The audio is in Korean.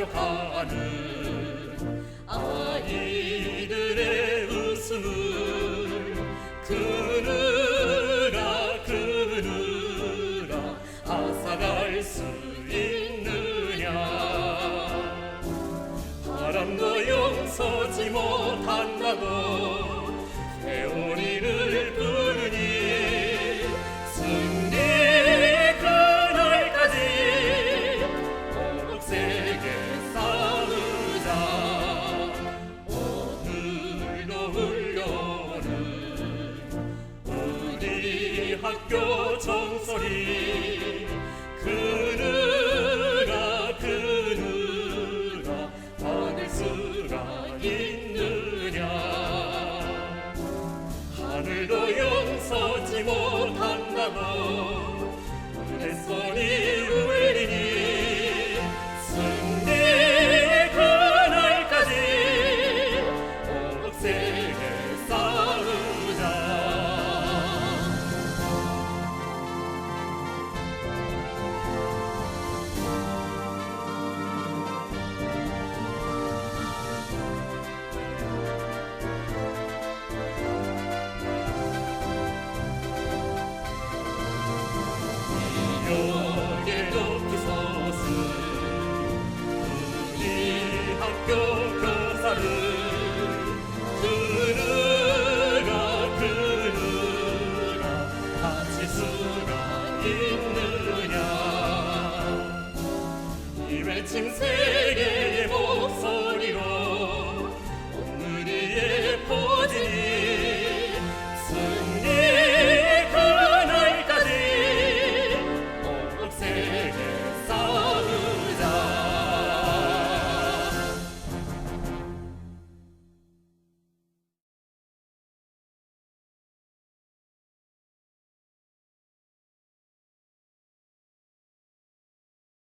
합격하는 아이들의 웃음을 그느라 그느라 앗아갈 수 있느냐. 바람도 용서지 못한다고 학교 종소리. 그느라 그느라 받을 수가 있느냐? 하늘도 용서지 못한다고. 은혜 소 여기에 높이 우리 학교 교사를 그느라 그느라 다칠 수가 있느냐 이 외침 세계에 모두